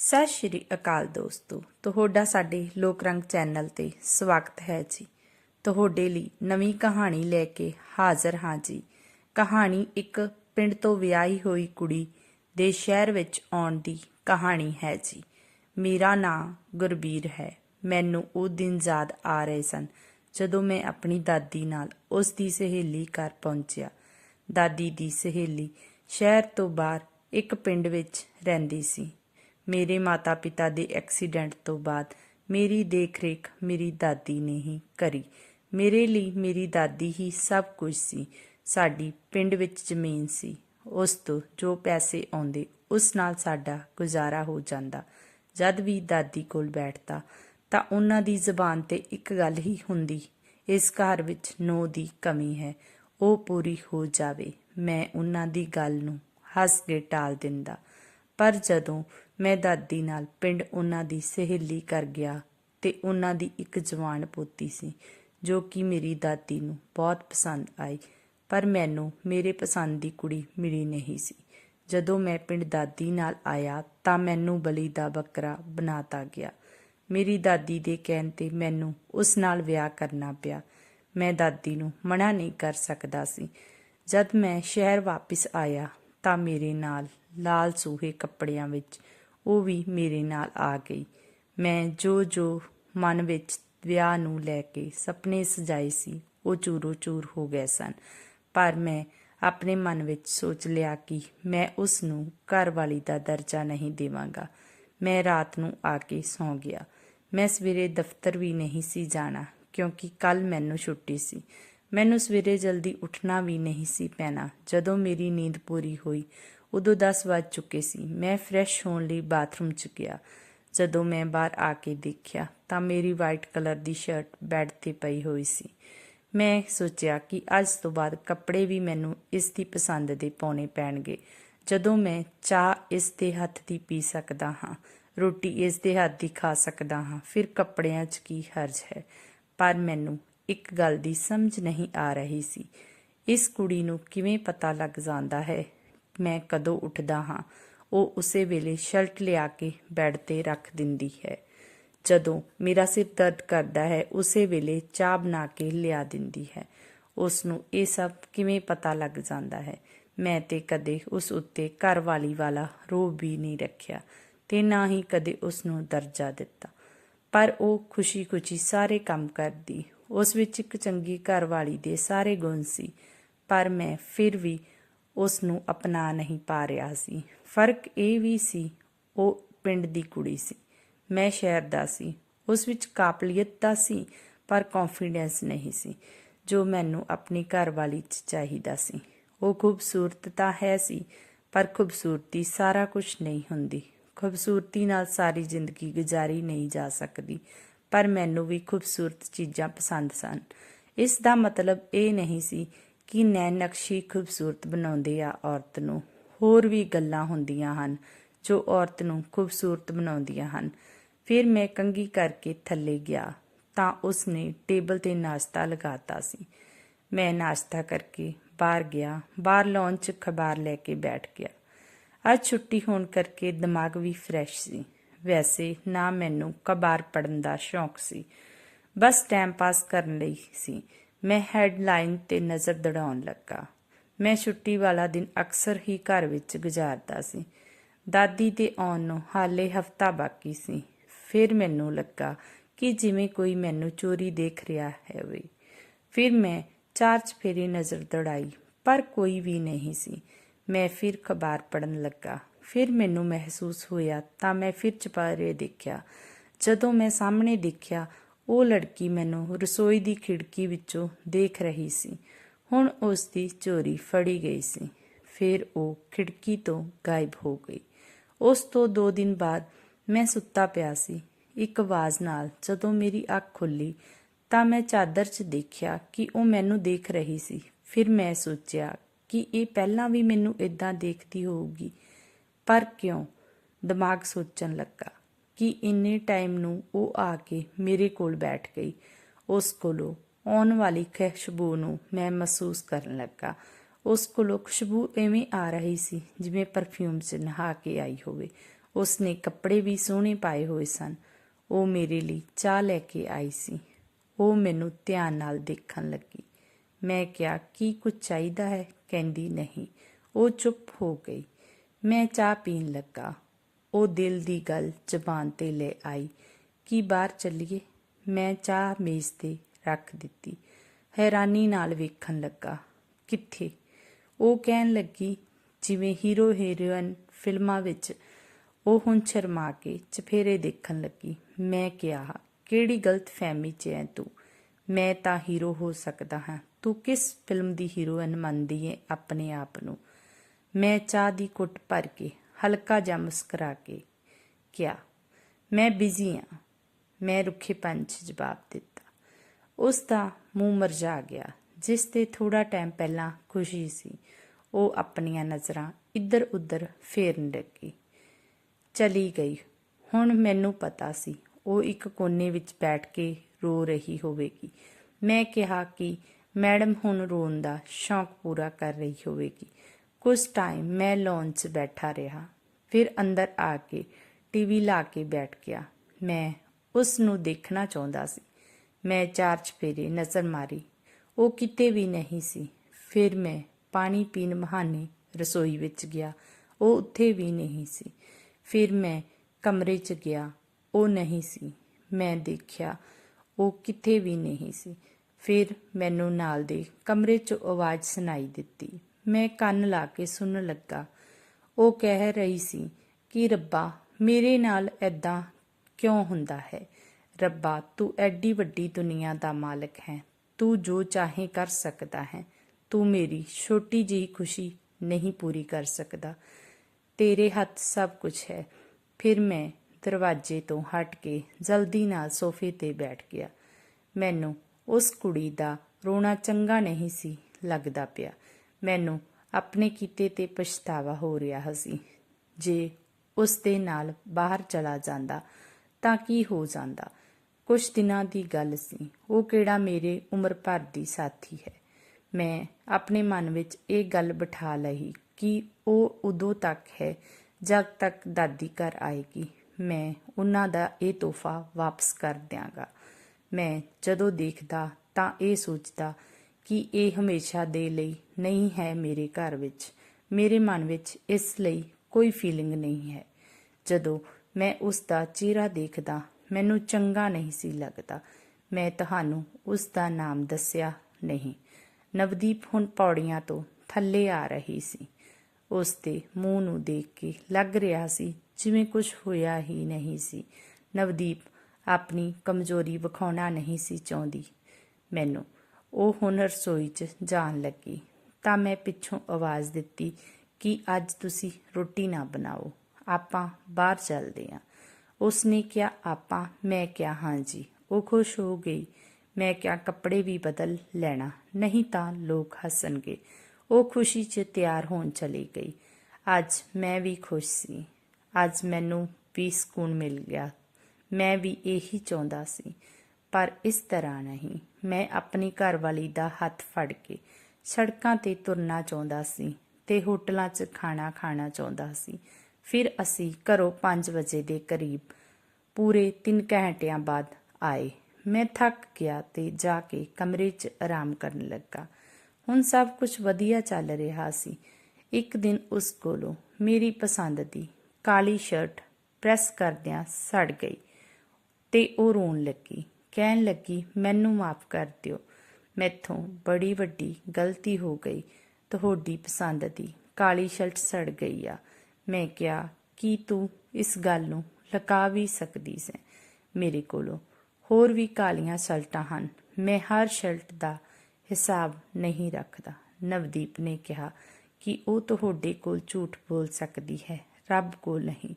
ਸਤਿ ਸ਼੍ਰੀ ਅਕਾਲ ਦੋਸਤੋ, ਤੁਹਾਡਾ ਸਾਡੇ ਲੋਕ ਰੰਗ ਚੈਨਲ ਤੇ ਸਵਾਗਤ ਹੈ ਜੀ। ਤੁਹਾਡੇ ਲਈ ਨਵੀਂ ਕਹਾਣੀ ਲੈ ਕੇ ਹਾਜ਼ਰ ਹਾਂ ਜੀ। ਕਹਾਣੀ ਇੱਕ ਪਿੰਡ ਤੋਂ ਵਿਆਹੀ ਹੋਈ ਕੁੜੀ ਦੇ ਸ਼ਹਿਰ ਵਿੱਚ ਆਉਣ ਦੀ ਕਹਾਣੀ ਹੈ ਜੀ। ਮੇਰਾ ਨਾਂ ਗੁਰਬੀਰ ਹੈ। ਮੈਨੂੰ ਉਹ ਦਿਨ ਯਾਦ ਆ ਰਹੇ ਸਨ ਜਦੋਂ ਮੈਂ ਆਪਣੀ ਦਾਦੀ ਨਾਲ ਉਸ ਦੀ ਸਹੇਲੀ ਘਰ ਪਹੁੰਚਿਆ। ਦਾਦੀ ਦੀ ਸਹੇਲੀ ਸ਼ਹਿਰ ਤੋਂ ਬਾਹਰ ਇੱਕ ਪਿੰਡ ਵਿੱਚ ਰਹਿੰਦੀ ਸੀ। ਮੇਰੇ ਮਾਤਾ-ਪਿਤਾ ਦੇ ਐਕਸੀਡੈਂਟ ਤੋਂ ਬਾਅਦ ਮੇਰੀ ਦੇਖਰੇਖ ਮੇਰੀ ਦਾਦੀ ਨੇ ਹੀ ਕਰੀ। ਮੇਰੇ ਲਈ ਮੇਰੀ ਦਾਦੀ ਹੀ ਸਭ ਕੁਝ ਸੀ। ਸਾਡੀ ਪਿੰਡ ਵਿੱਚ ਜ਼ਮੀਨ ਸੀ। ਉਸ ਤੋਂ ਜੋ ਪੈਸੇ ਆਉਂਦੇ, ਉਸ ਨਾਲ ਸਾਡਾ ਗੁਜ਼ਾਰਾ ਹੋ ਜਾਂਦਾ। ਜਦ ਵੀ ਦਾਦੀ ਕੋਲ ਬੈਠਦਾ, ਤਾਂ ਉਹਨਾਂ ਦੀ ਜ਼ੁਬਾਨ ਤੇ ਇੱਕ ਗੱਲ ਹੀ ਹੁੰਦੀ, ਇਸ ਘਰ ਵਿੱਚ ਨੋ ਦੀ ਕਮੀ ਹੈ। ਉਹ ਪੂਰੀ ਹੋ ਜਾਵੇ, ਮੈਂ ਉਹਨਾਂ ਦੀ ਗੱਲ ਨੂੰ ਹੱਸ ਕੇ ਟਾਲ ਦਿੰਦਾ। ਪਰ ਜਦੋਂ ਮੈਂ ਦਾਦੀ ਨਾਲ ਪਿੰਡ ਉਹਨਾਂ ਦੀ ਸਹੇਲੀ ਕਰ ਗਿਆ ਤੇ ਉਹਨਾਂ ਦੀ ਇੱਕ ਜਵਾਨ ਪੋਤੀ ਸੀ, ਜੋ ਕਿ ਮੇਰੀ ਦਾਦੀ ਨੂੰ ਬਹੁਤ ਪਸੰਦ ਆਈ, ਪਰ ਮੈਨੂੰ ਮੇਰੇ ਪਸੰਦ ਦੀ ਕੁੜੀ ਮਿਲੀ ਨਹੀਂ ਸੀ। ਜਦੋਂ ਮੈਂ ਪਿੰਡ ਦਾਦੀ ਨਾਲ ਆਇਆ ਤਾਂ ਮੈਨੂੰ ਬਲੀ ਦਾ ਬੱਕਰਾ ਬਣਾਤਾ ਗਿਆ। ਮੇਰੀ ਦਾਦੀ ਦੇ ਕਹਿਣ ਤੇ ਮੈਨੂੰ ਉਸ ਨਾਲ ਵਿਆਹ ਕਰਨਾ ਪਿਆ। ਮੈਂ ਦਾਦੀ ਨੂੰ ਮਨਾ ਨਹੀਂ ਕਰ ਸਕਦਾ ਸੀ। ਜਦ ਮੈਂ ਸ਼ਹਿਰ ਵਾਪਸ ਆਇਆ ਤਾਂ ਮੇਰੇ ਨਾਲ ਲਾਲ ਸੂਹੇ ਕੱਪੜਿਆਂ ਵਿੱਚ ਉਹ ਵੀ ਮੇਰੇ ਨਾਲ ਆ ਗਈ। ਮੈਂ ਜੋ ਜੋ ਮਨ ਵਿੱਚ ਵਿਆਹ ਨੂੰ ਲੈ ਕੇ ਸੁਪਨੇ ਸਜਾਏ ਸੀ, ਉਹ ਚੂਰੋ ਚੂਰ ਹੋ ਗਏ ਸਨ। ਪਰ ਮੈਂ ਆਪਣੇ ਮਨ ਵਿੱਚ ਸੋਚ ਲਿਆ ਕਿ ਮੈਂ ਉਸ ਨੂੰ ਘਰ ਵਾਲੀ ਦਾ ਦਰਜਾ ਨਹੀਂ ਦੇਵਾਂਗਾ। ਮੈਂ ਰਾਤ ਨੂੰ ਆ ਕੇ ਸੌਂ ਗਿਆ। ਮੈਂ ਸਵੇਰੇ ਦਫ਼ਤਰ ਵੀ ਨਹੀਂ ਸੀ ਜਾਣਾ, ਕਿਉਂਕਿ ਕੱਲ ਮੈਨੂੰ ਛੁੱਟੀ ਸੀ। ਮੈਨੂੰ ਸਵੇਰੇ ਜਲਦੀ ਉੱਠਣਾ ਵੀ ਨਹੀਂ ਸੀ ਪੈਣਾ। ਜਦੋਂ ਮੇਰੀ ਨੀਂਦ ਪੂਰੀ ਹੋਈ ਉਦੋਂ 10 ਵੱਜ ਚੁੱਕੇ ਸੀ। ਮੈਂ ਫਰੈਸ਼ ਹੋਣ ਲਈ ਬਾਥਰੂਮ 'ਚ ਗਿਆ। ਜਦੋਂ ਮੈਂ ਬਾਹਰ ਆ ਕੇ ਦੇਖਿਆ, ਤਾਂ ਮੇਰੀ ਵਾਈਟ ਕਲਰ ਦੀ ਸ਼ਰਟ ਬੈੱਡ ਤੇ ਪਈ ਹੋਈ ਸੀ। ਮੈਂ ਸੋਚਿਆ ਕਿ ਅੱਜ ਤੋਂ ਬਾਅਦ ਕੱਪੜੇ ਵੀ ਮੈਨੂੰ ਇਸ ਦੀ ਪਸੰਦ ਦੇ ਪਾਉਣੇ ਪੈਣਗੇ। ਜਦੋਂ ਮੈਂ ਚਾਹ ਇਸ ਦੇ ਹੱਥ ਦੀ ਪੀ ਸਕਦਾ ਹਾਂ, ਰੋਟੀ ਇਸ ਦੇ ਹੱਥ ਦੀ ਖਾ ਸਕਦਾ ਹਾਂ, ਫਿਰ ਕੱਪੜਿਆਂ 'ਚ ਕੀ ਹਰਜ ਹੈ? ਪਰ ਮੈਨੂੰ ਇੱਕ ਗੱਲ ਦੀ ਸਮਝ ਨਹੀਂ ਆ ਰਹੀ ਸੀ। ਇਸ ਕੁੜੀ ਨੂੰ ਕਿਵੇਂ ਪਤਾ ਲੱਗ ਜਾਂਦਾ ਹੈ? ਮੈਂ ਕਦੋਂ ਉੱਠਦਾ ਹਾਂ? ਉਹ ਉਸੇ ਵੇਲੇ ਸ਼ਰਟ ਲਿਆ ਕੇ ਬੈੱਡ ਤੇ ਰੱਖ ਦਿੰਦੀ ਹੈ। ਜਦੋਂ ਮੇਰਾ ਸਿਰ ਦਰਦ ਕਰਦਾ ਹੈ, ਉਸੇ ਵੇਲੇ ਚਾਹ ਬਣਾ ਕੇ ਲਿਆ ਦਿੰਦੀ ਹੈ। ਉਸ ਨੂੰ ਇਹ ਸਭ ਕਿਵੇਂ ਪਤਾ ਲੱਗ ਜਾਂਦਾ ਹੈ? ਮੈਂ ਤੇ ਕਦੇ ਉਸ ਉੱਤੇ ਘਰ ਵਾਲੀ ਵਾਲਾ ਰੋਬ ਵੀ ਨਹੀਂ ਰੱਖਿਆ ਤੇ ਨਾ ਹੀ ਕਦੇ ਉਸ ਨੂੰ ਦਰਜਾ ਦਿੱਤਾ। ਪਰ ਉਹ ਖੁਸ਼ੀ-ਖੁਸ਼ੀ ਸਾਰੇ ਕੰਮ ਕਰਦੀ। ਉਸ ਵਿੱਚ ਇੱਕ ਚੰਗੀ ਘਰ ਵਾਲੀ ਦੇ ਸਾਰੇ ਗੁਣ ਸੀ। ਪਰ ਮੈਂ ਫਿਰ ਵੀ ਉਸ ਨੂੰ ਅਪਣਾ ਨਹੀਂ ਪਾ ਰਿਹਾ ਸੀ। ਫ਼ਰਕ ਇਹ ਵੀ ਸੀ, ਉਹ ਪਿੰਡ ਦੀ ਕੁੜੀ ਸੀ। ਮੈਂ ਸ਼ਹਿਰ ਦਾ ਸੀ। ਉਸ ਵਿੱਚ ਕਾਬਲੀਅਤ ਤਾਂ ਸੀ, ਪਰ ਕੌਨਫੀਡੈਂਸ ਨਹੀਂ ਸੀ, ਜੋ ਮੈਨੂੰ ਆਪਣੀ ਘਰਵਾਲੀ ਚ ਚਾਹੀਦਾ ਸੀ। ਉਹ ਖੂਬਸੂਰਤ ਤਾਂ ਹੈ ਸੀ, ਪਰ ਖੂਬਸੂਰਤੀ ਸਾਰਾ ਕੁਝ ਨਹੀਂ ਹੁੰਦੀ। ਖੂਬਸੂਰਤੀ ਨਾਲ ਸਾਰੀ ਜ਼ਿੰਦਗੀ ਗੁਜ਼ਾਰੀ ਨਹੀਂ ਜਾ ਸਕਦੀ, ਪਰ ਮੈਨੂੰ ਵੀ ਖੂਬਸੂਰਤ ਚੀਜ਼ਾਂ ਪਸੰਦ ਸਨ। ਇਸ ਦਾ ਮਤਲਬ ਇਹ ਨਹੀਂ ਸੀ ਕਿ ਨੈਣ ਨਕਸ਼ੀ ਖੂਬਸੂਰਤ ਬਣਾਉਂਦੇ ਆ ਔਰਤ ਨੂੰ। ਹੋਰ ਵੀ ਗੱਲਾਂ ਹੁੰਦੀਆਂ ਹਨ ਜੋ ਔਰਤ ਨੂੰ ਖੂਬਸੂਰਤ ਬਣਾਉਂਦੀਆਂ ਹਨ। ਫਿਰ ਮੈਂ ਕੰਗੀ ਕਰਕੇ ਥੱਲੇ ਗਿਆ ਤਾਂ ਉਸ ਨੇ ਟੇਬਲ ਤੇ ਨਾਸ਼ਤਾ ਲਗਾਤਾ ਸੀ। ਮੈਂ ਨਾਸ਼ਤਾ ਕਰਕੇ ਬਾਹਰ ਗਿਆ, ਬਾਹਰ ਲੌਨ 'ਚ ਖਬਰ ਲੈ ਕੇ ਬੈਠ ਗਿਆ। ਅੱਜ ਛੁੱਟੀ ਹੋਣ ਕਰਕੇ ਦਿਮਾਗ ਵੀ ਫਰੈਸ਼ ਸੀ। ਵੈਸੇ ਨਾ ਮੈਨੂੰ ਕਬਾਰ ਪੜਨ ਦਾ ਸ਼ੌਂਕ ਸੀ। ਬਸ ਟਾਈਮ ਪਾਸ ਕਰਨ ਲਈ ਸੀ। ਮੈਂ ਹੈਡਲਾਈਨ ਤੇ ਨਜ਼ਰ ਦੜਾਉਣ ਲੱਗਾ। ਮੈਂ ਛੁੱਟੀ ਵਾਲਾ ਦਿਨ ਅਕਸਰ ਹੀ ਘਰ ਵਿੱਚ ਗੁਜ਼ਾਰਦਾ ਸੀ। ਦਾਦੀ ਦੇ ਆਉਣ ਨੂੰ ਹਾਲੇ ਹਫਤਾ ਬਾਕੀ ਸੀ। ਫਿਰ ਮੈਨੂੰ ਲੱਗਾ ਕਿ ਜਿਵੇਂ ਕੋਈ ਮੈਨੂੰ ਚੋਰੀ ਦੇਖ ਰਿਹਾ ਹੈ ਵੇ ਫਿਰ ਮੈਂ ਚਾਰ ਚਫੇਰੇ ਨਜ਼ਰ ਦੜਾਈ, ਪਰ ਕੋਈ ਵੀ ਨਹੀਂ ਸੀ। ਮੈਂ ਫਿਰ ਖਬਰ ਪੜਨ ਲੱਗਾ। ਫਿਰ ਮੈਨੂੰ ਮਹਿਸੂਸ ਹੋਇਆ ਤਾਂ ਮੈਂ ਫਿਰ ਚਪਾਰੇ ਦੇਖਿਆ। ਜਦੋਂ ਮੈਂ ਸਾਹਮਣੇ ਦੇਖਿਆ ਉਹ ਲੜਕੀ ਮੈਨੂੰ ਰਸੋਈ ਦੀ ਖਿੜਕੀ ਵਿੱਚੋਂ ਦੇਖ ਰਹੀ ਸੀ। ਹੁਣ ਉਸ ਦੀ ਚੋਰੀ ਫੜੀ ਗਈ ਸੀ। ਫਿਰ ਉਹ ਖਿੜਕੀ ਤੋਂ ਗਾਇਬ ਹੋ ਗਈ। ਉਸ ਤੋਂ 2 ਦਿਨ ਬਾਅਦ ਮੈਂ ਸੁੱਤਾ ਪਿਆ ਸੀ। ਇੱਕ ਆਵਾਜ਼ ਨਾਲ ਜਦੋਂ ਮੇਰੀ ਅੱਖ ਖੁੱਲੀ, ਤਾਂ ਮੈਂ ਚਾਦਰ 'ਚ ਦੇਖਿਆ ਕਿ ਉਹ ਮੈਨੂੰ ਦੇਖ ਰਹੀ ਸੀ। ਫਿਰ ਮੈਂ ਸੋਚਿਆ ਕਿ ਇਹ ਪਹਿਲਾਂ ਵੀ ਮੈਨੂੰ ਇਦਾਂ ਦੇਖਦੀ ਹੋਊਗੀ। ਪਰ ਕਿਉਂ? ਦਿਮਾਗ ਸੋਚਣ ਲੱਗਾ। ਕਿ ਇੰਨੇ ਟਾਈਮ ਨੂੰ ਉਹ ਆ ਕੇ ਮੇਰੇ ਕੋਲ ਬੈਠ ਗਈ। ਉਸ ਕੋਲੋਂ ਆਉਣ ਵਾਲੀ ਖੁਸ਼ਬੂ ਨੂੰ ਮੈਂ ਮਹਿਸੂਸ ਕਰਨ ਲੱਗਾ। ਉਸ ਕੋਲੋਂ ਖੁਸ਼ਬੂ ਐਵੇਂ ਆ ਰਹੀ ਸੀ ਜਿਵੇਂ ਪਰਫਿਊਮ 'ਚ ਨਹਾ ਕੇ ਆਈ ਹੋਵੇ। ਉਸਨੇ ਕੱਪੜੇ ਵੀ ਸੋਹਣੇ ਪਾਏ ਹੋਏ ਸਨ। ਉਹ ਮੇਰੇ ਲਈ ਚਾਹ ਲੈ ਕੇ ਆਈ ਸੀ। ਉਹ ਮੈਨੂੰ ਧਿਆਨ ਨਾਲ ਦੇਖਣ ਲੱਗੀ। ਮੈਂ ਕਿਹਾ, ਕੀ ਕੁਝ ਚਾਹੀਦਾ ਹੈ? ਕਹਿੰਦੀ, ਨਹੀਂ। ਉਹ ਚੁੱਪ ਹੋ ਗਈ। ਮੈਂ ਚਾਹ ਪੀਣ ਲੱਗਾ। ਉਹ ਦਿਲ ਦੀ ਗੱਲ ਜ਼ਬਾਨ ਤੇ ਲੈ ਆਈ। ਕੀ ਬਾਹਰ ਚੱਲੀਏ? ਮੈਂ ਚਾਹ ਮੇਜ਼ ਤੇ ਰੱਖ ਦਿੱਤੀ। ਹੈਰਾਨੀ ਨਾਲ ਵੇਖਣ ਲੱਗਾ, ਕਿੱਥੇ? ਉਹ ਕਹਿਣ ਲੱਗੀ, ਜਿਵੇਂ ਹੀਰੋ ਹੀਰੋਇਨ ਫਿਲਮਾਂ ਵਿੱਚ ਉਹ ਹੁਣ ਸ਼ਰਮਾ ਕੇ ਚਫੇਰੇ ਦੇਖਣ ਲੱਗੀ। ਮੈਂ ਕਿਹਾ, ਕਿਹੜੀ ਗਲਤ ਫਹਿਮੀ 'ਚ ਹੈ ਤੂੰ? ਮੈਂ ਤਾਂ ਹੀਰੋ ਹੋ ਸਕਦਾ ਹਾਂ। ਤੂੰ ਕਿਸ ਫਿਲਮ ਦੀ ਹੀਰੋਇਨ ਮੰਨਦੀ ਏ ਆਪਣੇ ਆਪ ਨੂੰ? ਮੈਂ ਚਾਹ ਦੀ ਕੁੱਟ ਭਰ ਕੇ ਹਲਕਾ ਜਿਹਾ ਮੁਸਕਰਾ ਕੇ ਕਿਹਾ, ਮੈਂ ਬਿਜ਼ੀ ਹਾਂ ਮੈਂ ਰੁੱਖੇ ਪੰਜ ਜਵਾਬ ਦਿੱਤਾ। ਉਸ ਦਾ ਮੂੰਹ ਮਰਜਾ ਗਿਆ, ਜਿਸ ਤੇ ਥੋੜਾ ਟਾਈਮ ਪਹਿਲਾਂ ਖੁਸ਼ੀ ਸੀ। ਉਹ ਆਪਣੀਆਂ ਨਜ਼ਰਾਂ ਇੱਧਰ ਉੱਧਰ ਫੇਰਨ ਲੱਗੀ। ਚਲੀ ਗਈ। ਹੁਣ ਮੈਨੂੰ ਪਤਾ ਸੀ, ਉਹ ਇੱਕ ਕੋਨੇ ਵਿੱਚ ਬੈਠ ਕੇ ਰੋ ਰਹੀ ਹੋਵੇਗੀ। ਮੈਂ ਕਿਹਾ ਕਿ ਮੈਡਮ ਹੁਣ ਰੋਣ ਦਾ ਸ਼ੌਂਕ ਪੂਰਾ ਕਰ ਰਹੀ ਹੋਵੇਗੀ। ਕੁਝ ਟਾਈਮ ਮੈਂ ਲੌਨ 'ਚ ਬੈਠਾ ਰਿਹਾ। ਫਿਰ ਅੰਦਰ ਆ ਕੇ ਟੀਵੀ ਲਾ ਕੇ ਬੈਠ ਗਿਆ। ਮੈਂ ਉਸ ਨੂੰ ਦੇਖਣਾ ਚਾਹੁੰਦਾ ਸੀ। ਮੈਂ ਚਾਰ ਚਫੇਰੇ ਨਜ਼ਰ ਮਾਰੀ। ਉਹ ਕਿਤੇ ਵੀ ਨਹੀਂ ਸੀ। ਫਿਰ ਮੈਂ ਪਾਣੀ ਪੀਣ ਬਹਾਨੇ ਰਸੋਈ ਵਿੱਚ ਗਿਆ। ਉਹ ਉੱਥੇ ਵੀ ਨਹੀਂ ਸੀ। ਫਿਰ ਮੈਂ ਕਮਰੇ 'ਚ ਗਿਆ। ਉਹ ਨਹੀਂ ਸੀ। ਮੈਂ ਦੇਖਿਆ, ਉਹ ਕਿਤੇ ਵੀ ਨਹੀਂ ਸੀ। ਫਿਰ ਮੈਨੂੰ ਨਾਲ ਦੇ ਕਮਰੇ 'ਚ ਆਵਾਜ਼ ਸੁਣਾਈ ਦਿੱਤੀ। ਮੈਂ ਕੰਨ ਲਾ ਕੇ ਸੁਣਨ ਲੱਗਾ। ਉਹ ਕਹਿ ਰਹੀ ਸੀ ਕਿ, ਰੱਬਾ, ਮੇਰੇ ਨਾਲ ਐਦਾਂ ਕਿਉਂ ਹੁੰਦਾ ਹੈ? ਰੱਬਾ, ਤੂੰ ਐਡੀ ਵੱਡੀ ਦੁਨੀਆ ਦਾ ਮਾਲਕ ਹੈ। ਤੂੰ ਜੋ ਚਾਹੇ ਕਰ ਸਕਦਾ ਹੈ। ਤੂੰ ਮੇਰੀ ਛੋਟੀ ਜਿਹੀ ਖੁਸ਼ੀ ਨਹੀਂ ਪੂਰੀ ਕਰ ਸਕਦਾ। ਤੇਰੇ ਹੱਥ ਸਭ ਕੁਝ ਹੈ। ਫਿਰ ਮੈਂ ਦਰਵਾਜ਼ੇ ਤੋਂ ਹਟ ਕੇ ਜਲਦੀ ਨਾਲ ਸੋਫੇ ਤੇ ਬੈਠ ਗਿਆ। ਮੈਨੂੰ ਉਸ ਕੁੜੀ ਦਾ ਰੋਣਾ ਚੰਗਾ ਨਹੀਂ ਸੀ ਲੱਗਦਾ ਪਿਆ। ਮੈਨੂੰ ਆਪਣੇ ਕੀਤੇ ਤੇ ਪਛਤਾਵਾ ਹੋ ਰਿਹਾ ਸੀ। ਜੇ ਉਸ ਦੇ ਨਾਲ ਬਾਹਰ ਚਲਾ ਜਾਂਦਾ, ਤਾਂ ਕੀ ਹੋ ਜਾਂਦਾ? ਕੁਝ ਦਿਨਾਂ ਦੀ ਗੱਲ ਸੀ। ਉਹ ਕਿਹੜਾ ਮੇਰੇ ਉਮਰ ਭਰ ਦੀ ਸਾਥੀ ਹੈ। ਮੈਂ ਆਪਣੇ ਮਨ ਵਿੱਚ ਇਹ ਗੱਲ ਬਿਠਾ ਲਈ ਕਿ ਉਹ ਉਦੋਂ ਤੱਕ ਹੈ ਜਦ ਤੱਕ ਦਾਦੀ ਘਰ ਆਏਗੀ। ਮੈਂ ਉਹਨਾਂ ਦਾ ਇਹ ਤੋਹਫਾ ਵਾਪਸ ਕਰ ਦਿਆਂਗਾ। ਮੈਂ ਜਦੋਂ ਦੇਖਦਾ ਤਾਂ ਇਹ ਸੋਚਦਾ ਕਿ ਇਹ ਹਮੇਸ਼ਾ ਦੇ ਲਈ ਨਹੀਂ ਹੈ ਮੇਰੇ ਘਰ ਵਿੱਚ। ਮੇਰੇ ਮਨ ਵਿੱਚ ਇਸ ਲਈ ਕੋਈ ਫੀਲਿੰਗ ਨਹੀਂ ਹੈ। ਜਦੋਂ ਮੈਂ ਉਸ ਦਾ ਚਿਹਰਾ ਦੇਖਦਾ, ਮੈਨੂੰ ਚੰਗਾ ਨਹੀਂ ਸੀ ਲੱਗਦਾ। ਮੈਂ ਤੁਹਾਨੂੰ ਉਸ ਦਾ ਨਾਮ ਦੱਸਿਆ ਨਹੀਂ। ਨਵਦੀਪ ਹੁਣ ਪੌੜੀਆਂ ਤੋਂ ਥੱਲੇ ਆ ਰਹੀ ਸੀ। ਉਸ ਦੇ ਮੂੰਹ ਨੂੰ ਦੇਖ ਕੇ ਲੱਗ ਰਿਹਾ ਸੀ, ਜਿਵੇਂ ਕੁਝ ਹੋਇਆ ਹੀ ਨਹੀਂ ਸੀ। ਨਵਦੀਪ ਆਪਣੀ ਕਮਜ਼ੋਰੀ ਵਿਖਾਉਣਾ ਨਹੀਂ ਸੀ ਚਾਹੁੰਦੀ। ਮੈਨੂੰ ਉਹ ਹੁਣ ਰਸੋਈ 'ਚ ਜਾਣ ਲੱਗੀ। ਤਾਂ ਮੈਂ ਪਿੱਛੋਂ ਆਵਾਜ਼ ਦਿੱਤੀ ਕਿ ਅੱਜ ਤੁਸੀਂ ਰੋਟੀ ਨਾ ਬਣਾਓ। ਆਪਾਂ ਬਾਹਰ ਚੱਲਦੇ ਹਾਂ ਉਸਨੇ ਕਿਹਾ, ਆਪਾਂ? ਮੈਂ ਕਿਹਾ ਹਾਂਜੀ ਉਹ ਖੁਸ਼ ਹੋ ਗਈ। ਮੈਂ ਕਿਹਾ, ਕੱਪੜੇ ਵੀ ਬਦਲ ਲੈਣਾ, ਨਹੀਂ ਤਾਂ ਲੋਕ ਹੱਸਣਗੇ। ਉਹ ਖੁਸ਼ੀ 'ਚ ਤਿਆਰ ਹੋਣ ਚਲੀ ਗਈ। ਅੱਜ ਮੈਂ ਵੀ ਖੁਸ਼ ਸੀ। ਅੱਜ ਮੈਨੂੰ ਵੀ ਸਕੂਨ ਮਿਲ ਗਿਆ। ਮੈਂ ਵੀ ਇਹੀ ਚਾਹੁੰਦਾ ਸੀ। ਪਰ ਇਸ ਤਰ੍ਹਾਂ ਨਹੀਂ। ਮੈਂ ਆਪਣੀ ਘਰਵਾਲੀ ਦਾ ਹੱਥ ਫੜ ਕੇ ਸੜਕਾਂ ਤੇ ਤੁਰਨਾ ਚਾਹੁੰਦਾ ਸੀ ਤੇ ਹੋਟਲਾਂ 'ਚ ਖਾਣਾ ਖਾਣਾ ਚਾਹੁੰਦਾ ਸੀ। ਫਿਰ ਅਸੀਂ ਘਰੋਂ 5 ਵਜੇ ਦੇ ਕਰੀਬ ਪੂਰੇ 3 ਘੰਟਿਆਂ ਬਾਅਦ ਆਏ। ਮੈਂ ਥੱਕ ਗਿਆ ਤੇ ਜਾ ਕੇ ਕਮਰੇ 'ਚ ਆਰਾਮ ਕਰਨ ਲੱਗਾ। ਹੁਣ ਸਭ ਕੁਝ ਵਧੀਆ ਚੱਲ ਰਿਹਾ ਸੀ। ਇੱਕ ਦਿਨ ਉਸ ਕੋਲੋਂ ਮੇਰੀ ਪਸੰਦ ਦੀ ਕਾਲੀ ਸ਼ਰਟ ਪ੍ਰੈਸ ਕਰਦਿਆਂ ਸੜ ਗਈ ਤੇ ਉਹ ਰੋਣ ਲੱਗੀ। ਕਹਿਣ ਲੱਗੀ, ਮੈਨੂੰ ਮਾਫ ਕਰ ਦਿਓ। ਮੈਥੋਂ ਬੜੀ ਵੱਡੀ ਗਲਤੀ ਹੋ ਗਈ, ਤੁਹਾਡੀ ਪਸੰਦ ਦੀ। ਕਾਲੀ ਸ਼ਰਟ ਸੜ ਗਈ ਆ। ਮੈਂ ਕਿਹਾ, ਕੀ ਤੂੰ ਇਸ ਗੱਲ ਨੂੰ ਲਕਾ ਵੀ ਸਕਦੀ ਸੈਂ? ਮੇਰੇ ਕੋਲੋਂ ਹੋਰ ਵੀ ਕਾਲੀਆਂ ਸ਼ਰਟਾਂ ਹਨ। ਮੈਂ ਹਰ ਸ਼ਰਟ ਦਾ ਹਿਸਾਬ ਨਹੀਂ ਰੱਖਦਾ। ਨਵਦੀਪ ਨੇ ਕਿਹਾ ਕਿ ਉਹ ਤੁਹਾਡੇ ਕੋਲ ਝੂਠ ਬੋਲ ਸਕਦੀ ਹੈ। ਰੱਬ ਕੋਲ ਨਹੀਂ।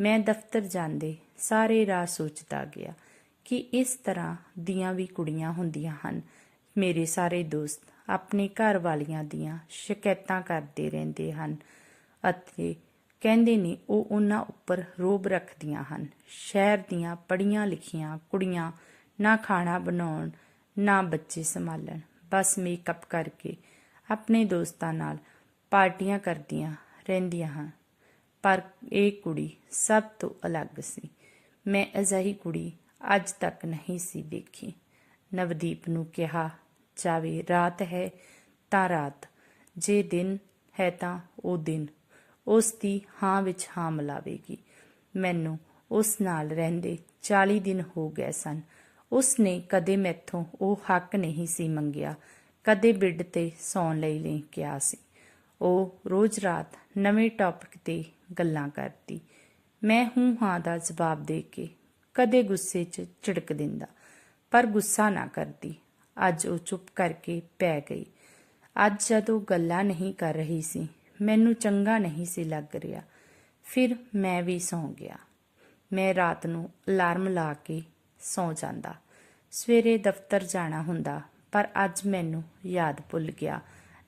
ਮੈਂ ਦਫ਼ਤਰ ਜਾਂਦੇ ਸਾਰੇ ਰਾਹ ਸੋਚਦਾ ਗਿਆ। ਕਿ ਇਸ ਤਰ੍ਹਾਂ ਦੀਆਂ ਵੀ ਕੁੜੀਆਂ ਹੁੰਦੀਆਂ ਹਨ। ਮੇਰੇ ਸਾਰੇ ਦੋਸਤ ਆਪਣੇ ਘਰ ਵਾਲੀਆਂ ਦੀਆਂ ਸ਼ਿਕਾਇਤਾਂ ਕਰਦੇ ਰਹਿੰਦੇ ਹਨ ਅਤੇ ਕਹਿੰਦੇ ਨੇ ਉਹ ਉਹਨਾਂ ਉੱਪਰ ਰੋਬ ਰੱਖਦੀਆਂ ਹਨ। ਸ਼ਹਿਰ ਦੀਆਂ ਪੜੀਆਂ ਲਿਖੀਆਂ ਕੁੜੀਆਂ ਨਾ ਖਾਣਾ ਬਣਾਉਣ, ਨਾ ਬੱਚੇ ਸੰਭਾਲਣ, ਬਸ ਮੇਕਅਪ ਕਰਕੇ ਆਪਣੇ ਦੋਸਤਾਂ ਨਾਲ ਪਾਰਟੀਆਂ ਕਰਦੀਆਂ ਰਹਿੰਦੀਆਂ ਹਨ। ਪਰ ਇਹ ਕੁੜੀ ਸਭ ਤੋਂ ਅਲੱਗ ਸੀ। ਮੈਂ ਅਜਿਹੀ ਕੁੜੀ ਅੱਜ ਤੱਕ ਨਹੀਂ ਸੀ ਦੇਖੀ ਨਵਦੀਪ ਨੂੰ ਕਿਹਾ, ਜਾਵੇ, ਰਾਤ ਹੈ ਤਾਂ ਰਾਤ। ਜੇ ਦਿਨ ਹੈ ਤਾਂ ਉਹ ਦਿਨ। ਉਸ ਦੀ ਹਾਂ ਵਿੱਚ ਹਾਂ ਮਿਲਾਵੇਗੀ। ਮੈਨੂੰ ਉਸ ਨਾਲ ਰਹਿੰਦੇ 40 ਦਿਨ ਹੋ ਗਏ ਸਨ। ਉਸ ਨੇ ਕਦੇ ਮੈਥੋਂ ਉਹ ਹੱਕ ਨਹੀਂ ਸੀ ਮੰਗਿਆ। ਕਦੇ ਬਿੱਡ ਤੇ ਸੌਣ ਲਈ ਨਹੀਂ ਕਿਹਾ ਸੀ। ਉਹ ਰੋਜ਼ ਰਾਤ ਨਵੇਂ ਟੌਪਿਕ ਤੇ ਗੱਲਾਂ ਕਰਦੀ। ਮੈਂ ਹੂੰ ਹਾਂ ਦਾ ਜਵਾਬ ਦੇ ਕੇ ਕਦੇ ਗੁੱਸੇ 'ਚ ਝਿੜਕ ਦਿੰਦਾ, ਪਰ ਗੁੱਸਾ ਨਾ ਕਰਦੀ। ਅੱਜ ਉਹ ਚੁੱਪ ਕਰਕੇ ਪੈ ਗਈ। ਅੱਜ ਜਦੋਂ ਗੱਲਾਂ ਨਹੀਂ ਕਰ ਰਹੀ ਸੀ, ਮੈਨੂੰ ਚੰਗਾ ਨਹੀਂ ਸੀ ਲੱਗ ਰਿਹਾ। ਫਿਰ ਮੈਂ ਵੀ ਸੌਂ ਗਿਆ। ਮੈਂ ਰਾਤ ਨੂੰ ਅਲਾਰਮ ਲਾ ਕੇ ਸੌਂ ਜਾਂਦਾ। ਸਵੇਰੇ ਦਫ਼ਤਰ ਜਾਣਾ ਹੁੰਦਾ, ਪਰ ਅੱਜ ਮੈਨੂੰ ਯਾਦ ਭੁੱਲ ਗਿਆ।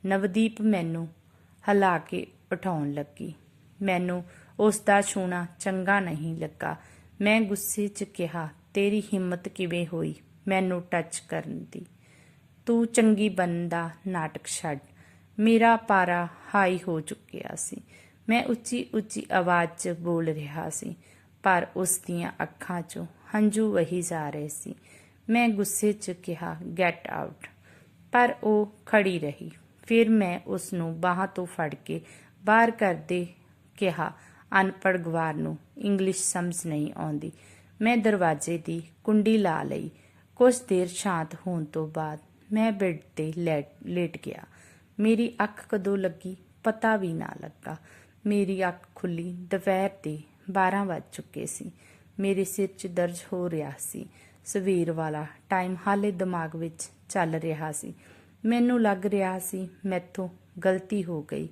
ਨਵਦੀਪ ਮੈਨੂੰ ਹਿਲਾ ਕੇ ਉਠਾਉਣ ਲੱਗੀ। ਮੈਨੂੰ ਉਸ ਦਾ ਛੂਣਾ ਚੰਗਾ ਨਹੀਂ ਲੱਗਾ। ਮੈਂ ਗੁੱਸੇ 'ਚ ਕਿਹਾ, ਤੇਰੀ ਹਿੰਮਤ ਕਿਵੇਂ ਹੋਈ? ਮੈਨੂੰ ਟੱਚ ਕਰਨ ਦੀ। ਤੂੰ ਚੰਗੀ ਬੰਦਾ, ਨਾਟਕ ਛੱਡ। ਮੇਰਾ ਪਾਰਾ ਹਾਈ ਹੋ ਚੁੱਕਿਆ ਸੀ। ਮੈਂ ਉੱਚੀ ਉੱਚੀ ਆਵਾਜ਼ 'ਚ ਬੋਲ ਰਿਹਾ ਸੀ, ਪਰ ਉਸ ਦੀਆਂ ਅੱਖਾਂ 'ਚੋਂ ਹੰਝੂ ਵਹੀ ਜਾ ਰਹੇ ਸੀ। ਮੈਂ ਗੁੱਸੇ 'ਚ ਕਿਹਾ ਗੈਟ ਆਊਟ ਪਰ ਉਹ ਖੜੀ ਰਹੀ। ਫਿਰ ਮੈਂ ਉਸ ਨੂੰ ਬਾਹਾਂ ਤੋਂ ਫੜ ਕੇ ਬਾਹਰ ਕਰਦੇ ਕਿਹਾ, ਅਨਪੜ੍ਹ ਗਵਾਰ ਨੂੰ ਇੰਗਲਿਸ਼ ਸਮਝ ਨਹੀਂ ਆਉਂਦੀ। ਮੈਂ ਦਰਵਾਜ਼ੇ ਦੀ ਕੁੰਡੀ ਲਾ ਲਈ। ਕੁਝ ਦੇਰ ਸ਼ਾਂਤ ਹੋਣ ਤੋਂ ਬਾਅਦ ਮੈਂ ਬੈੱਡ ਤੇ ਲੈਟ ਲੇਟ ਗਿਆ। ਮੇਰੀ ਅੱਖ ਕਦੋਂ ਲੱਗੀ ਪਤਾ ਵੀ ਨਾ ਲੱਗਾ। ਮੇਰੀ ਅੱਖ ਖੁੱਲੀ ਦੁਪਹਿਰ ਦੇ 12 ਵੱਜ ਚੁੱਕੇ ਸੀ। ਮੇਰੇ ਸਿਰ 'ਚ ਦਰਦ ਹੋ ਰਿਹਾ ਸੀ। ਸਵੇਰ ਵਾਲਾ ਟਾਈਮ ਹਾਲੇ ਦਿਮਾਗ ਵਿੱਚ ਚੱਲ ਰਿਹਾ ਸੀ। ਮੈਨੂੰ ਲੱਗ ਰਿਹਾ ਸੀ ਮੈਥੋਂ ਗਲਤੀ ਹੋ ਗਈ।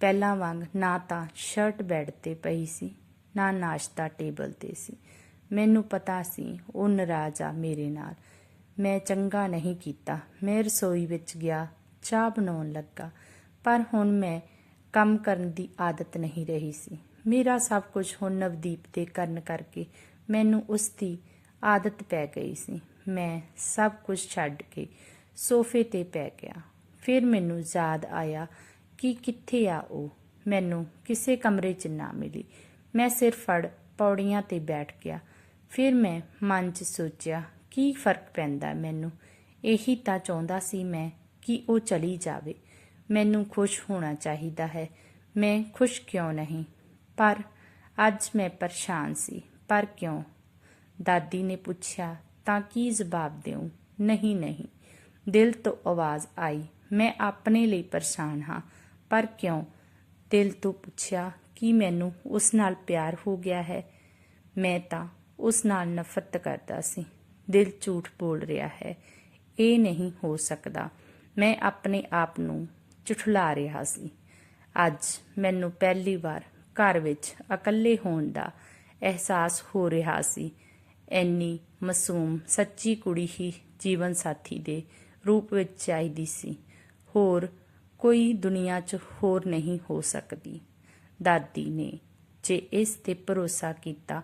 ਪਹਿਲਾਂ ਵਾਂਗ ਨਾ ਤਾਂ ਸ਼ਰਟ ਬੈੱਡ ਤੇ ਪਈ ਸੀ ਨਾ ਨਾਸ਼ਤਾ ਟੇਬਲ ਤੇ ਸੀ। ਮੈਨੂੰ ਪਤਾ ਸੀ, ਉਹ ਨਾਰਾਜ਼ ਆ ਮੇਰੇ ਨਾਲ। ਮੈਂ ਚੰਗਾ ਨਹੀਂ ਕੀਤਾ। ਮੈਂ ਰਸੋਈ ਵਿੱਚ ਗਿਆ, ਚਾਹ ਬਣਾਉਣ ਲੱਗਾ। ਪਰ ਹੁਣ ਮੈਂ ਕੰਮ ਕਰਨ ਦੀ ਆਦਤ ਨਹੀਂ ਰਹੀ ਸੀ। ਮੇਰਾ ਸਭ ਕੁਝ ਹੁਣ ਨਵਦੀਪ ਦੇ ਕਰਨ ਕਰਕੇ ਮੈਨੂੰ ਉਸ ਦੀ ਆਦਤ ਪੈ ਗਈ ਸੀ। ਮੈਂ ਸਭ ਕੁਝ ਛੱਡ ਕੇ ਸੋਫੇ ਤੇ ਪੈ ਗਿਆ। ਫਿਰ ਮੈਨੂੰ ਯਾਦ ਆਇਆ ਕਿ ਕਿੱਥੇ ਆ ਉਹ। ਮੈਨੂੰ ਕਿਸੇ ਕਮਰੇ 'ਚ ਨਾ ਮਿਲੀ। ਮੈਂ ਸਿਰ ਫੜ ਪੌੜੀਆਂ ਤੇ ਬੈਠ ਗਿਆ। ਫਿਰ ਮੈਂ ਮਨ 'ਚ ਸੋਚਿਆ, ਕੀ ਫ਼ਰਕ ਪੈਂਦਾ ਮੈਨੂੰ? ਇਹੀ ਤਾਂ ਚਾਹੁੰਦਾ ਸੀ ਮੈਂ ਕਿ ਉਹ ਚਲੀ ਜਾਵੇ। ਮੈਨੂੰ ਖੁਸ਼ ਹੋਣਾ ਚਾਹੀਦਾ ਹੈ। ਮੈਂ ਖੁਸ਼ ਕਿਉਂ ਨਹੀਂ? ਪਰ ਅੱਜ ਮੈਂ ਪਰੇਸ਼ਾਨ ਸੀ। ਪਰ ਕਿਉਂ? ਦਾਦੀ ਨੇ ਪੁੱਛਿਆ, ਤਾਂ ਕੀ ਜਵਾਬ ਦਿਉ ਨਹੀਂ ਨਹੀਂ। ਦਿਲ ਤੋਂ ਆਵਾਜ਼ ਆਈ, ਮੈਂ ਆਪਣੇ ਲਈ ਪਰੇਸ਼ਾਨ ਹਾਂ। ਪਰ ਕਿਉਂ? ਦਿਲ ਤੋਂ ਪੁੱਛਿਆ ਕਿ ਮੈਨੂੰ ਉਸ ਨਾਲ ਪਿਆਰ ਹੋ ਗਿਆ ਹੈ। ਮੈਂ ਤਾਂ ਉਸ ਨਾਲ ਨਫ਼ਰਤ ਕਰਦਾ ਸੀ। ਦਿਲ ਝੂਠ ਬੋਲ ਰਿਹਾ ਹੈ। ਇਹ ਨਹੀਂ ਹੋ ਸਕਦਾ। ਮੈਂ ਆਪਣੇ ਆਪ ਨੂੰ ਝੁਠਲਾ ਰਿਹਾ ਸੀ। ਅੱਜ ਮੈਨੂੰ ਪਹਿਲੀ ਵਾਰ ਘਰ ਵਿੱਚ ਇਕੱਲੇ ਹੋਣ ਦਾ ਅਹਿਸਾਸ ਹੋ ਰਿਹਾ ਸੀ। ਐਨੀ ਮਾਸੂਮ ਸੱਚੀ ਕੁੜੀ ਹੀ ਜੀਵਨ ਸਾਥੀ ਦੇ ਰੂਪ ਵਿੱਚ ਚਾਹੀਦੀ ਸੀ। ਹੋਰ ਕੋਈ ਦੁਨੀਆ 'ਚ ਹੋਰ ਨਹੀਂ ਹੋ ਸਕਦੀ। ਦਾਦੀ ਨੇ। ਜੇ ਇਸ ਤੇ ਭਰੋਸਾ ਕੀਤਾ,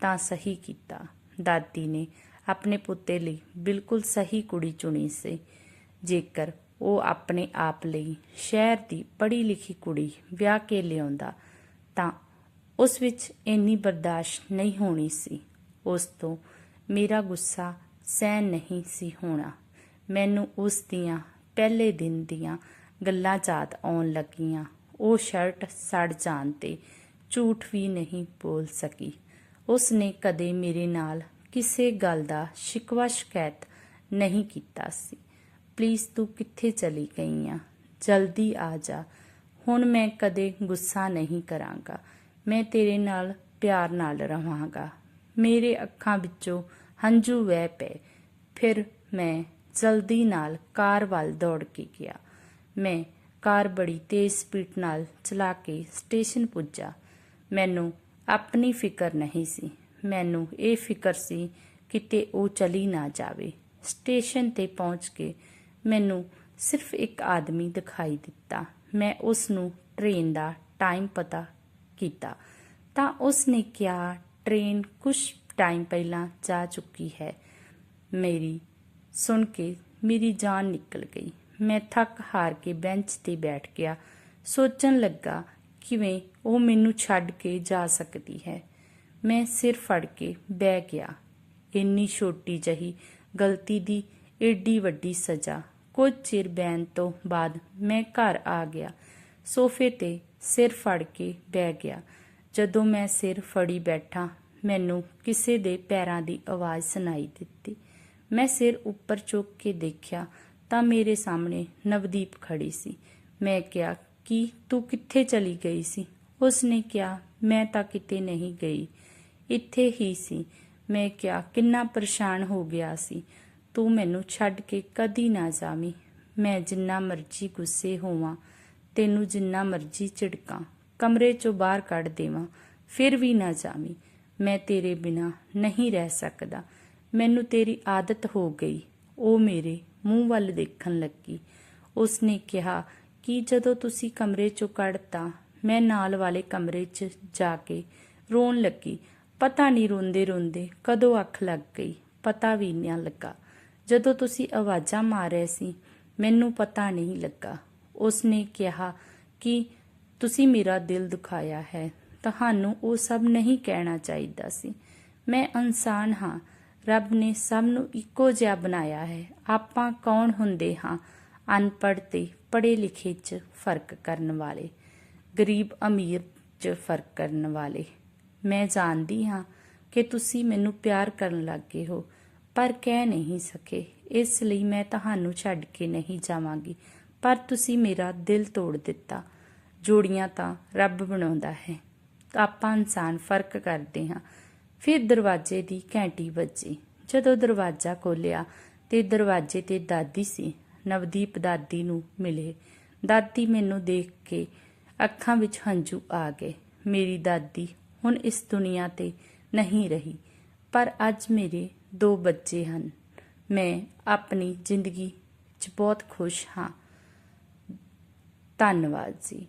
ਤਾਂ ਸਹੀ ਕੀਤਾ। ਦਾਦੀ ਨੇ ਆਪਣੇ ਪੁੱਤੇ ਲਈ ਬਿਲਕੁਲ ਸਹੀ ਕੁੜੀ ਚੁਣੀ ਸੀ। ਜੇਕਰ ਉਹ ਆਪਣੇ ਆਪ ਲਈ ਸ਼ਹਿਰ ਦੀ ਪੜ੍ਹੀ ਲਿਖੀ ਕੁੜੀ ਵਿਆਹ ਕੇ ਲਿਆਉਂਦਾ, ਤਾਂ ਉਸ ਵਿੱਚ ਇੰਨੀ ਬਰਦਾਸ਼ਤ ਨਹੀਂ ਹੋਣੀ ਸੀ। ਉਸ ਤੋਂ ਮੇਰਾ ਗੁੱਸਾ ਸਹਿ ਨਹੀਂ ਸੀ ਹੋਣਾ। ਮੈਨੂੰ ਉਸ ਦੀਆਂ ਪਹਿਲੇ ਦਿਨ ਦੀਆਂ ਗੱਲਾਂ ਯਾਦ ਆਉਣ ਲੱਗੀਆਂ। ਉਹ ਸ਼ਰਟ ਸੜ ਜਾਣ ਤੇ ਝੂਠ ਵੀ ਨਹੀਂ ਬੋਲ ਸਕੀ। ਉਸ ਨੇ ਕਦੇ ਮੇਰੇ ਨਾਲ ਕਿਸੇ ਗੱਲ ਦਾ ਸ਼ਿਕਵਾ ਸ਼ਿਕਾਇਤ ਨਹੀਂ ਕੀਤਾ ਸੀ। ਪਲੀਜ਼, ਤੂੰ ਕਿੱਥੇ ਚਲੀ ਗਈ ਆ? ਜਲਦੀ ਆ ਜਾ। ਹੁਣ ਮੈਂ ਕਦੇ ਗੁੱਸਾ ਨਹੀਂ ਕਰਾਂਗਾ। ਮੈਂ ਤੇਰੇ ਨਾਲ ਪਿਆਰ ਨਾਲ ਰਹਾਂਗਾ ਮੇਰੇ ਅੱਖਾਂ ਵਿੱਚੋਂ ਹੰਝੂ ਵਹਿ ਪਏ। ਫਿਰ ਮੈਂ ਜਲਦੀ ਨਾਲ ਕਾਰ ਵੱਲ ਦੌੜ ਕੇ ਗਿਆ। ਮੈਂ ਕਾਰ ਬੜੀ ਤੇਜ਼ ਸਪੀਡ ਨਾਲ ਚਲਾ ਕੇ ਸਟੇਸ਼ਨ ਪੁੱਜਾ। ਮੈਨੂੰ ਆਪਣੀ ਫਿਕਰ ਨਹੀਂ ਸੀ। ਮੈਨੂੰ ਇਹ ਫਿਕਰ ਸੀ ਕਿਤੇ ਉਹ ਚਲੀ ਨਾ ਜਾਵੇ। ਸਟੇਸ਼ਨ ਤੇ ਪਹੁੰਚ ਕੇ ਮੈਨੂੰ ਸਿਰਫ ਇੱਕ ਆਦਮੀ ਦਿਖਾਈ ਦਿੱਤਾ। ਮੈਂ ਉਸ ਨੂੰ ਟ੍ਰੇਨ ਦਾ ਟਾਈਮ ਪਤਾ ਕੀਤਾ। ਤਾਂ ਉਸ ਨੇ ਕਿਹਾ, ਟ੍ਰੇਨ ਕੁਝ ਟਾਈਮ ਪਹਿਲਾਂ ਜਾ ਚੁੱਕੀ ਹੈ। ਮੇਰੀ ਸੁਣ ਕੇ ਮੇਰੀ ਜਾਨ ਨਿਕਲ ਗਈ। ਮੈਂ ਥੱਕ ਹਾਰ ਕੇ ਬੈਂਚ ਤੇ ਬੈਠ ਗਿਆ। ਸੋਚਣ ਲੱਗਾ, ਕਿਵੇਂ ਉਹ ਮੈਨੂੰ ਛੱਡ ਕੇ ਜਾ ਸਕਦੀ ਹੈ। ਮੈਂ ਸਿਰ ਫੜ ਕੇ ਬਹਿ ਗਿਆ। ਇੰਨੀ ਛੋਟੀ ਜਹੀ ਗਲਤੀ ਦੀ ਏਡੀ ਵੱਡੀ ਸਜ਼ਾ। ਕੁਝ ਚਿਰ ਬੈਨ ਤੋਂ ਬਾਅਦ ਮੈਂ ਘਰ ਆ ਗਿਆ। ਸੋਫੇ ਤੇ ਸਿਰ ਫੜ ਕੇ ਬਹਿ ਗਿਆ। ਜਦੋਂ ਮੈਂ ਸਿਰ ਫੜੀ ਬੈਠਾ, ਮੈਨੂੰ ਕਿਸੇ ਦੇ ਪੈਰਾਂ ਦੀ ਆਵਾਜ਼ ਸੁਣਾਈ ਦਿੱਤੀ। ਮੈਂ ਸਿਰ ਉੱਪਰ ਚੁੱਕ ਕੇ ਦੇਖਿਆ ਤਾਂ ਮੇਰੇ ਸਾਹਮਣੇ ਨਵਦੀਪ ਖੜੀ ਸੀ। ਮੈਂ ਕਿਹਾ, ਕਿ ਤੂੰ ਕਿੱਥੇ ਚਲੀ ਗਈ ਸੀ? ਉਸਨੇ ਕਿਹਾ, ਮੈਂ ਤਾਂ ਕਿਤੇ ਨਹੀਂ ਗਈ। ਇੱਥੇ ਹੀ ਸੀ। ਮੈਂ ਕਿਹਾ, ਕਿੰਨਾ ਪਰੇਸ਼ਾਨ ਹੋ ਗਿਆ ਸੀ। ਤੂੰ ਮੈਨੂੰ ਛੱਡ ਕੇ ਕਦੀ ਨਾ ਜਾਵੀਂ। ਮੈਂ ਜਿੰਨਾ ਮਰਜ਼ੀ ਗੁੱਸੇ ਹੋਵਾਂ, ਤੈਨੂੰ ਜਿੰਨਾ ਮਰਜ਼ੀ ਝਿੜਕਾਂ, ਕਮਰੇ ਚੋਂ ਬਾਹਰ ਕੱਢ ਦੇਵਾਂ, ਫਿਰ ਵੀ ਨਾ ਜਾਵੀਂ। ਮੈਂ ਤੇਰੇ ਬਿਨਾ ਨਹੀਂ ਰਹਿ ਸਕਦਾ। ਮੈਨੂੰ ਤੇਰੀ ਆਦਤ ਹੋ ਗਈ। ਉਹ ਮੇਰੇ ਮੂੰਹ ਵੱਲ ਦੇਖਣ ਲੱਗੀ। ਉਸਨੇ ਕਿਹਾ, ਕਿ ਜਦੋਂ ਤੁਸੀਂ ਕਮਰੇ ਚੋਂ ਕੱਢਤਾ, ਮੈਂ ਨਾਲ ਵਾਲੇ ਕਮਰੇ 'ਚ ਜਾ ਕੇ ਰੋਣ ਲੱਗੀ। ਪਤਾ ਨਹੀਂ ਰੋਂਦੇ ਰੋਂਦੇ ਕਦੋਂ ਅੱਖ ਲੱਗ ਗਈ, ਪਤਾ ਵੀ ਨਾ ਲੱਗਾ। ਜਦੋਂ ਤੁਸੀਂ ਆਵਾਜ਼ਾਂ ਮਾਰ ਰਹੇ ਸੀ, ਮੈਨੂੰ ਪਤਾ ਨਹੀਂ ਲੱਗਾ। ਉਸਨੇ ਕਿਹਾ, ਕਿ ਤੁਸੀਂ ਮੇਰਾ ਦਿਲ ਦੁਖਾਇਆ ਹੈ? ਤੁਹਾਨੂੰ ਉਹ ਸਭ ਨਹੀਂ ਕਹਿਣਾ ਚਾਹੀਦਾ ਸੀ। ਮੈਂ ਇਨਸਾਨ ਹਾਂ। ਰੱਬ ਨੇ ਸਭ ਨੂੰ ਇੱਕੋ ਜਿਹਾ ਬਣਾਇਆ ਹੈ। ਆਪਾਂ ਕੌਣ ਹੁੰਦੇ ਹਾਂ? ਅਨਪੜ੍ਹ ਤੇ ਪੜ੍ਹੇ ਲਿਖੇ 'ਚ ਫ਼ਰਕ ਕਰਨ ਵਾਲੇ। ਗਰੀਬ ਅਮੀਰ 'ਚ ਫ਼ਰਕ ਕਰਨ ਵਾਲੇ। ਮੈਂ ਜਾਣਦੀ ਹਾਂ ਕਿ ਤੁਸੀਂ ਮੈਨੂੰ ਪਿਆਰ ਕਰਨ ਲੱਗੇ ਹੋ, ਪਰ ਕਹਿ ਨਹੀਂ ਸਕੇ। ਇਸ ਲਈ ਮੈਂ ਤੁਹਾਨੂੰ ਛੱਡ ਕੇ ਨਹੀਂ ਜਾਵਾਂਗੀ, ਪਰ ਤੁਸੀਂ ਮੇਰਾ ਦਿਲ ਤੋੜ ਦਿੱਤਾ। ਜੋੜੀਆਂ ਤਾਂ ਰੱਬ ਬਣਾਉਂਦਾ ਹੈ। ਆਪਾਂ ਇਨਸਾਨ ਫ਼ਰਕ ਕਰਦੇ ਹਾਂ। ਫਿਰ ਦਰਵਾਜ਼ੇ ਦੀ ਘੰਟੀ ਵੱਜੀ। ਜਦੋਂ ਦਰਵਾਜ਼ਾ ਖੋਲਿਆ ਤੇ ਦਰਵਾਜ਼ੇ ਤੇ ਦਾਦੀ ਸੀ, ਨਵਦੀਪ ਦਾਦੀ ਨੂੰ ਮਿਲੇ। ਦਾਦੀ ਮੈਨੂੰ ਦੇਖ ਕੇ ਅੱਖਾਂ ਵਿੱਚ ਹੰਝੂ ਆ ਗਏ। ਮੇਰੀ ਦਾਦੀ ਹੁਣ ਇਸ ਦੁਨੀਆ ਤੇ ਨਹੀਂ ਰਹੀ, ਪਰ ਅੱਜ ਮੇਰੇ ਦੋ ਬੱਚੇ ਹਨ। ਮੈਂ ਆਪਣੀ ਜ਼ਿੰਦਗੀ 'ਚ ਬਹੁਤ ਖੁਸ਼ ਹਾਂ। ਧੰਨਵਾਦ ਜੀ।